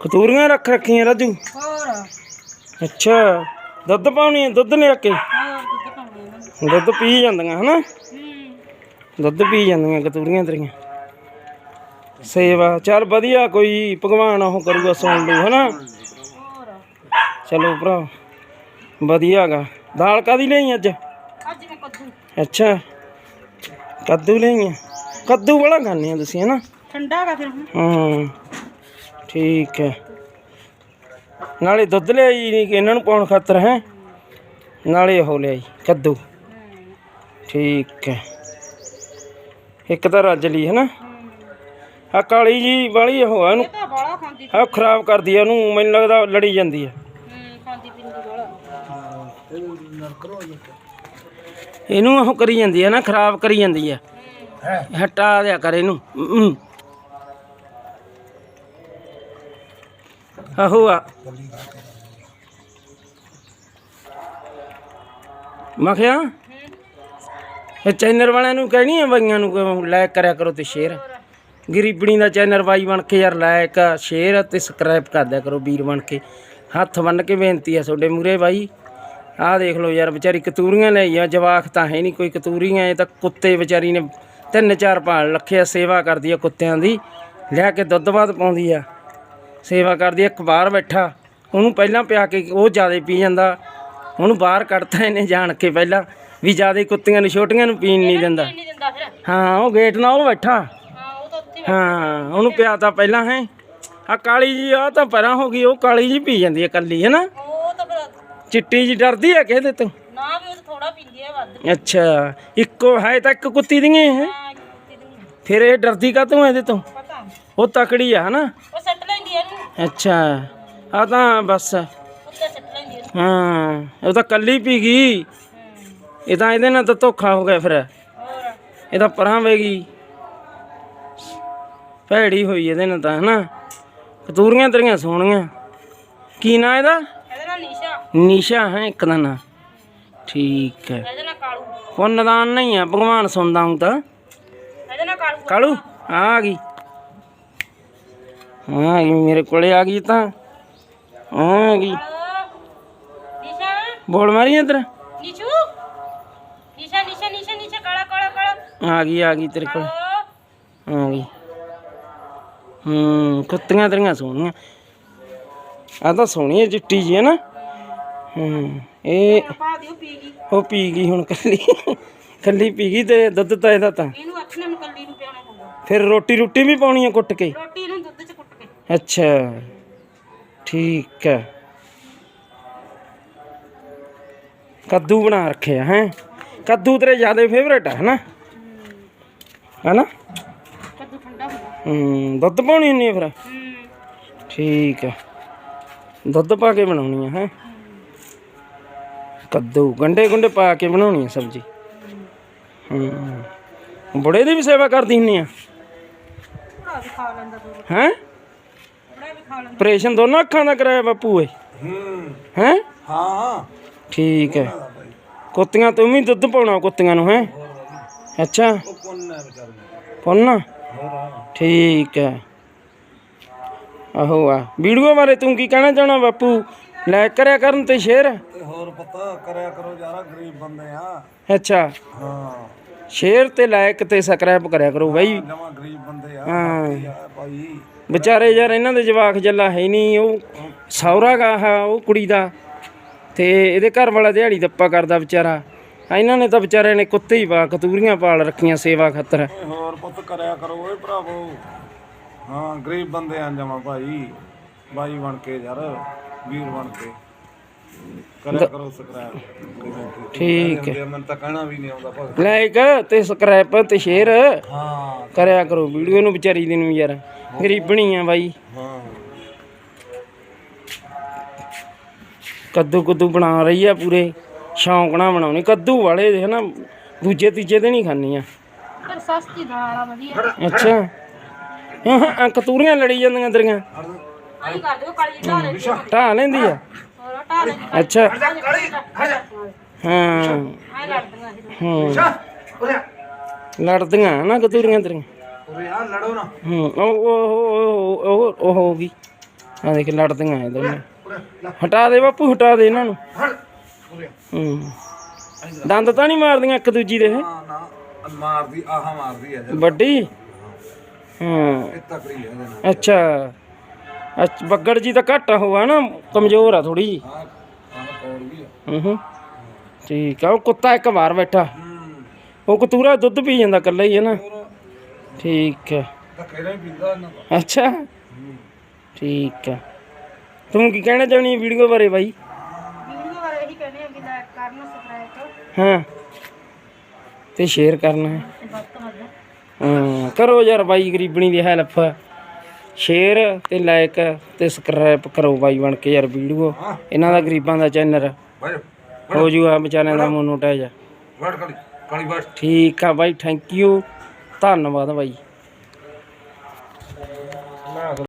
ਕਤੂਰੀਆਂ ਰੱਖ ਰੱਖੀਆਂ ਰਾਜੂ ਹੋਰ। ਅੱਛਾ ਦੁੱਧ ਪਾਉਣੀ ਹੈ ਦੁੱਧ ਲਿਆ ਕੇ ਹੋਰ ਦੁੱਧ ਪਾਉਣੇ ਇਹਨਾਂ ਨੂੰ ਦੁੱਧ ਪੀ ਜਾਂਦੀਆਂ ਹਨਾ? ਹੂੰ। ਦੁੱਧ ਪੀ ਜਾਂਦੀਆਂ ਕਤੂਰੀਆਂ ਤੇਰੀਆਂ। ਸੇਵਾ ਚੱਲ ਵਧੀਆ ਕੋਈ ਭਗਵਾਨ ਉਹ ਕਰੂਗਾ ਸੁਣ ਲੂ ਹਨਾ? ਹੋਰ। ਚਲੋ ਭਰਾ ਵਧੀਆਗਾ ਦਾਲ ਕਾਦੀ ਲਈ ਅੱਜ? ਅੱਜ ਮੈਂ ਕੱਦੂ। ਅੱਛਾ ਕੱਦੂ ਲਈਆਂ ਕੱਦੂ ਬੜਾ ਖਾਂਦੇ ਆ ਤੁਸੀਂ ਹਨਾ? ਠੰਡਾ ਗਾ ਫਿਰ ਹੁਣ। ਹਾਂ। ਠੀਕ ਹੈ। ਨਾਲੇ ਦੁੱਧ ਲਿਆਈ ਨਹੀਂ ਇਹਨਾਂ ਨੂੰ ਪਾਉਣ ਖਾਤਰ ਹੈ? ਨਾਲੇ ਉਹ ਲਿਆਈ ਕੱਦੂ। ਠੀਕ ਹੈ। ਇੱਕ ਤਾਂ ਰੱਜ ਲਈ ਹੈ ਨਾ। ਆ ਕਾਲੀ ਜੀ ਵਾਲੀ ਉਹ ਆ ਇਹਨੂੰ ਆ ਖਰਾਬ ਕਰਦੀ ਆ ਉਹਨੂੰ ਮੈਨੂੰ ਲੱਗਦਾ ਲੜੀ ਜਾਂਦੀ ਆ। ਇਹਨੂੰ ਉਹ ਕਰੀ ਜਾਂਦੀ ਆ ਨਾ ਖਰਾਬ ਕਰੀ ਜਾਂਦੀ ਆ। ਹਟਾ ਦਿਆ ਕਰ ਇਹਨੂੰ। ਆਹੋ ਆ। ਮਖਿਆ ਕਿਹਾ, ਇਹ ਚੈਨਲ ਵਾਲਿਆਂ ਨੂੰ ਕਹਿਣੀ ਹੈ ਬਾਈਆਂ ਨੂੰ ਲਾਇਕ ਕਰਿਆ ਕਰੋ ਤੇ ਸ਼ੇਅਰ ਗਰੀਬਣੀ ਦਾ ਚੈਨਲ ਬਾਈ ਬਣ ਕੇ ਯਾਰ ਲਾਇਕ ਸ਼ੇਅਰ ਤੇ ਸਬਸਕ੍ਰਾਈਬ ਕਰ ਦਿਆ ਕਰੋ ਵੀਰ ਬਣ ਕੇ। ਹੱਥ ਬੰਨ ਕੇ ਬੇਨਤੀ ਆ ਤੁਹਾਡੇ ਮੂਰੇ ਬਾਈ। ਆਹ ਦੇਖ ਲਓ ਯਾਰ, ਵਿਚਾਰੀ ਕਤੂਰੀਆਂ ਲਈਆਂ ਜਵਾਖ ਤਾਂ ਹੈ ਨਹੀਂ ਕੋਈ ਕਤੂਰੀਆਂ, ਇਹ ਤਾਂ ਕੁੱਤੇ ਵਿਚਾਰੀ ਨੇ ਤਿੰਨ ਚਾਰ ਭਾਲ ਰੱਖਿਆ ਸੇਵਾ ਕਰਦੀ ਆ ਕੁੱਤਿਆਂ ਦੀ। ਲੈ ਕੇ ਦੁੱਧ ਬਾਦ ਪਾਉਂਦੀ ਆ। ਸੇਵਾ ਕਰਦੀ ਇੱਕ ਬਾਹਰ ਬੈਠਾ ਉਹਨੂੰ ਪਹਿਲਾਂ ਪਿਆ ਕੇ ਉਹ ਜ਼ਿਆਦਾ ਪੀ ਜਾਂਦਾ ਉਹਨੂੰ ਬਾਹਰ ਕੱਢਤਾ ਇਹਨੇ ਜਾਣ ਕੇ ਪਹਿਲਾਂ ਵੀ ਜ਼ਿਆਦਾ ਕੁੱਤੀਆਂ ਨੂੰ ਛੋਟੀਆਂ ਨੂੰ ਪੀਣ ਨਹੀਂ ਦਿੰਦਾ। ਹਾਂ ਉਹ ਗੇਟ ਨਾਲ ਉਹ ਬੈਠਾ। ਹਾਂ ਉਹ ਤਾਂ ਉੱਥੇ ਹਾਂ ਉਹਨੂੰ ਪਿਆ ਤਾਂ ਪਹਿਲਾਂ ਹੈ। ਆ ਕਾਲੀ ਜੀ ਆ ਤਾਂ ਪਰਾਂ ਹੋ ਗਈ ਉਹ ਕਾਲੀ ਜੀ ਪੀ ਜਾਂਦੀ ਹੈ ਕੱਲੀ ਹੈ ਨਾ? ਚਿੱਟੀ ਜੀ ਡਰਦੀ ਹੈ ਕਿਸੇ ਤੋਂ? ਨਾ ਵੀ ਉਹ ਤਾਂ ਥੋੜਾ ਪੀਂਦੀ ਹੈ ਵੱਧ ਅੱਛਾ ਇੱਕੋ ਹੈ ਤਾਂ ਇੱਕ ਕੁੱਤੀ ਦੀਆਂ ਹਾਂ ਦੀ ਫਿਰ ਇਹ ਡਰਦੀ ਕਾਤੋਂ ਇਹਦੇ ਤੋਂ? ਉਹ ਤਕੜੀ ਆ ਹਨਾ ਉਹ ਸੱਟ ਲੈਂਦੀ ਹੈ ਇਹਨੂੰ ਅੱਛਾ ਆ ਤਾਂ ਬਸ। ਹੈ ਉਹ ਤਾਂ ਕੱਲੀ ਪੀ ਗਈ। ਇਹ ਤਾਂ ਇਹਦੇ ਨਾਲ ਤਾਂ ਧੋਖਾ ਹੋ ਗਿਆ ਫਿਰ। ਇਹ ਤਾਂ ਪਰਾਂ ਵੇਗੀ ਭੈੜੀ ਹੋਈ ਇਹਦੇ ਨਾਲ ਤਾਂ ਹਨਾ? ਕਤੂਰੀਆਂ ਤੇਰੀਆਂ ਸੋਹਣੀਆਂ। ਕੀ ਨਾਂ ਇਹਦਾ? ਇਹਦੇ ਨੀਸ਼ਾ। ਨੀਸ਼ਾ ਹੈ ਇੱਕ ਦਾ ਨਾਂ। ਠੀਕ ਹੈ। ਇਹਦੇ ਨਾਲ ਕਾਲੂ। ਪੁੰਨਦਾਨ ਨਹੀਂ ਆ ਭਗਵਾਨ ਸੁਣਦਾ ਹੂੰ ਤਾਂ। ਇਹਦੇ ਨਾਲ ਕਾਲੂ ਕਾਲੂ? ਆ ਗਈ। ਹਾਂ ਆ ਗਈ ਮੇਰੇ ਕੋਲੇ ਆ ਗਈ ਤਾਂ। ਆ ਗਈ। ਨੀਸ਼ਾ? ਬੋਲ ਮਾਰੀ ਇੱਧਰ। ਨੀਚੂ ਨੀਸ਼ਾ ਨੀਸ਼ਾ ਨੀਸ਼ਾ ਨੀਸ਼ਾ ਕਾਲਾ ਕਾਲਾ ਕਾਲਾ। ਆ ਗਈ ਆ ਗਈ ਤੇਰੇ ਕੋਲ। ਆ ਗਈ। ਹੂੰ ਕੁੱਤੀਆਂ ਤੇਰੀਆਂ ਸੋਹਣੀਆਂ। ਆ ਤਾਂ ਸੋਹਣੀ ਹੈ ਚਿੱਟੀ ਜੀ ਹੈ ਨਾ। ਹੂੰ ਇਹ ਪਾ ਦਿਓ ਪੀ ਗਈ। ਉਹ ਪੀ ਗਈ ਹੁਣ ਕੱਲੀ। ਕੱਲੀ ਪੀ ਗਈ ਤੇ ਦੁੱਧ ਤਾਂ ਇਹਦਾ ਤਾਂ। ਇਹਨੂੰ ਅੱਠ ਨੂੰ ਕੱਲੀ ਨੂੰ ਪਿਆਉਣਾ ਪਊਗਾ। ਫਿਰ ਰੋਟੀ ਰੋਟੀ ਵੀ ਪਾਉਣੀ ਆ ਕੁੱਟ ਕੇ। ਰੋਟੀ ਇਹਨੂੰ ਦੁੱਧ ਚ ਕੁੱਟ ਕੇ ਅੱਛਾ ਠੀਕ ਹੈ। ਕੱਦੂ ਬਣਾ ਰੱਖਿਆ ਹੈ? ਕੱਦੂ ਤੇਰੇ ਜ਼ਿਆਦਾ ਫੇਵਰੇਟ ਹੈ ਨਾ ਹੈਨਾ? ਕੱਦੂ ਠੰਡਾ ਹੁੰਦਾ ਹੂੰ ਦੁੱਧ ਪਾਉਣੀ ਨਹੀਂ ਫਿਰ? ਠੀਕ ਹੈ। ਦੁੱਧ ਪਾ ਕੇ ਬਣਾਉਣੀ ਹੈ ਹੈ? ਕੱਦੂ ਗੰਡੇ ਗੁੰਡੇ ਪਾ ਕੇ ਬਣਾਉਣੀ ਹੈ ਸਬਜ਼ੀ। ਹੂੰ ਬੁੜੇ ਦੀ ਵੀ ਸੇਵਾ ਕਰਦੀ ਹੁੰਨੀ ਆ। ਹੈ? ਭਰਾ ਵੀ ਖਾ ਲੈਂਦਾ ਆਪਰੇਸ਼ਨ ਦੋਨਾਂ ਅੱਖਾਂ ਦਾ ਕਰਾਇਆ ਬਾਪੂ ਏ ਹੈ ਹਾਂ ਠੀਕ ਹੈ ਕੁੱਤੀਆਂ ਤੂੰ ਵੀ ਦੁੱਧ ਪਾਉਣਾ ਕੁੱਤੀਆਂ ਨੂੰ ਹੈ ਅੱਛਾ ਪੁੰਨ ਹੈ ਵਿਚਾਰੇ ਪੁੰਨ ਠੀਕ ਹੈ ਆਹੋ ਆ ਵੀਡੀਓ ਬਾਰੇ ਤੂੰ ਕੀ ਕਹਿਣਾ ਚਾਹਣਾ ਬਾਪੂ ਲੈ ਕਰਿਆ ਕਰਨ ਤੇ ਸ਼ੇਅਰ ਤੇ ਹੋਰ ਪਤਾ ਕਰਿਆ ਕਰੋ ਯਾਰਾ ਗਰੀਬ ਬੰਦੇ ਆ ਅੱਛਾ ਹਾਂ ਸ਼ੇਅਰ ਤੇ ਲਾਇਕ ਤੇ ਸਬਸਕ੍ਰਾਈਬ ਕਰਿਆ ਕਰੋ ਬਾਈ। ਜਮਾ ਗਰੀਬ ਬੰਦੇ ਆ ਹਾਂ। ਆ ਭਾਈ। ਵਿਚਾਰੇ ਯਾਰ ਇਹਨਾਂ ਦੇ ਜਵਾਕ ਜੱਲਾ ਹੈ ਨਹੀਂ ਉਹ ਸੌਰਾ ਗਾ ਆ ਉਹ ਕੁੜੀ ਦਾ। ਤੇ ਇਹਦੇ ਘਰ ਵਾਲਾ ਦਿਹਾੜੀ ਦੱਪਾ ਕਰਦਾ ਵਿਚਾਰਾ। ਇਹਨਾਂ ਨੇ ਤਾਂ ਵਿਚਾਰਿਆਂ ਨੇ ਕੁੱਤੇ ਹੀ ਪਾ ਕਤੂਰੀਆਂ ਪਾਲ ਰੱਖੀਆਂ ਸੇਵਾ ਖਾਤਰ। ਹੋਰ ਪੁੱਤ ਕਰਿਆ ਕਰੋ ਓਏ ਭਰਾਵੋ। ਹਾਂ ਗਰੀਬ ਬੰਦੇ ਆ ਜਮਾ ਭਾਈ। ਬਾਈ ਬਣ ਕੇ ਯਾਰ ਵੀਰ ਬਣ ਕੇ। ਕਰਿਆ ਕਰੋ ਸਬਸਕ੍ਰਾਈਬ ਠੀਕ ਹੈ। ਮੈਨੂੰ ਤਾਂ ਕਹਿਣਾ ਵੀ ਨਹੀਂ ਆਉਂਦਾ ਭਗਤ। ਲਾਈਕ ਤੇ ਸਬਸਕ੍ਰਾਈਬ ਤੇ ਸ਼ੇਅਰ ਹਾਂ। ਕਰਿਆ ਕਰੋ ਵੀਡੀਓ ਨੂੰ ਵਿਚਾਰੀ ਦੀ ਨੂੰ ਯਾਰ ਗਰੀਬਣੀ ਆ ਬਾਈ। ਹਾਂ। ਕੱਦੂ ਕੁੱਦੂ ਬਣਾ ਰਹੀ ਆ ਪੂਰੇ ਸ਼ੌਂਕ ਨਾਲ ਬਣਾਉਣੀ। ਕੱਦੂ ਵਾਲੇ ਦੇ ਹਨਾ ਦੂਜੇ ਤੀਜੇ ਦਿਨ ਹੀ ਖਾਣੀ ਆ। ਪਰ ਸਸਤੀ ਦਾਲ ਆ ਵਧੀਆ। ਅੱਛਾ। ਹਾਂ ਹਾਂ ਕਤੂਰੀਆਂ ਲੜੀ ਜਾਂਦੀਆਂ ਤੇਰੀਆਂ। ਆਈ ਕਰ ਦਿਓ ਕਾਲੀ ਢਾ ਲੈ ਢਾ ਲੈਂਦੀ ਆ। ਅੱਛਾ। ਹਾਂ। ਆਈ ਲੜਦੀਆਂ ਇਹ ਹਾਂ ਲੜਦੀਆਂ ਨਾ ਕਤੂਰੀਆਂ ਤੇਰੀਆਂ। ਉਰੇ ਆ ਲੜੋ ਨਾ। ਹੂੰ ਉਹ ਉਹ ਉਹ ਉਹ ਉਹ ਹੋ ਗਈ ਆ ਦੇਖ ਲੜਦੀਆਂ ਇਹ ਦੋਨੇ। ਹਟਾ ਦੇ ਬਾਪੂ ਹਟਾ ਦੇ ਇਹਨਾਂ ਨੂੰ। ਹੂੰ। ਦੰਦ ਤਾਂ ਨਹੀਂ ਮਾਰਦੀਆਂ ਇੱਕ ਦੂਜੀ ਦੇ। ਇਹ? ਨਾ ਨਾ ਮਾਰਦੀ ਆਹ ਮਾਰਦੀ ਹੈ ਵੱਡੀ? ਹਾਂ। ਇਹ ਤਕੜੀ ਹੈ ਇਹਦੇ ਨਾਲ। ਅੱਛਾ। ਅੱਛਾ ਬੱਗੜ ਜੀ ਤਾਂ ਘੱਟ ਹੋਆ ਨਾ ਕਮਜ਼ੋਰ ਆ ਥੋੜੀ ਜੀ ਕੌੜ ਵੀ ਹੈ ਹੂੰ ਹੂੰ। ਠੀਕ ਆ ਉਹ ਕੁੱਤਾ ਇੱਕ ਵਾਰ ਬੈਠਾ। ਹੂੰ ਉਹ ਕਤੂਰਾ ਦੁੱਧ ਪੀ ਜਾਂਦਾ ਇਕੱਲਾ ਹੀ ਹੈ ਨਾ। ਠੀਕ ਹੈ ਹੀ ਪੀਂਦਾ ਦਾ। ਅੱਛਾ। ਠੀਕ ਹੈ ਤੂੰ ਕੀ ਕਹਿਣਾ ਚਾਹਣੀ ਵੀਡੀਓ ਬਾਰੇ ਬਾਈ? ਵੀਡੀਓ ਬਾਰੇ ਇਹੀ ਕਹਿੰਦੇ ਆ ਕਿ ਲਾਈਕ ਕਰਨ ਸਬਸਕ੍ਰਾਈਬ ਹਾਂ। ਤੇ ਸ਼ੇਅਰ ਕਰਨਾ। ਹੈ ਹਾਂ ਕਰੋ ਯਾਰ ਬਾਈ ਗਰੀਬਣੀ ਦੀ ਹੈਲਪ ਸ਼ੇਅਰ ਤੇ ਲਾਈਕ ਤੇ ਸਬਸਕ੍ਰਾਈਬ ਕਰੋ ਬਾਈ ਬਣ ਕੇ ਯਾਰ ਵੀਡੀਓ। ਇਹਨਾਂ ਦਾ ਗਰੀਬਾਂ ਦਾ ਚੈਨਲ ਹੋ ਜੂ ਆ ਵਿਚਾਰਿਆਂ ਦਾ ਮੋਨੋਟਾਈਜ਼ ਠੀਕ ਆ ਬਾਈ ਥੈਂਕ ਯੂ ਧੰਨਵਾਦ ਬਾਈ।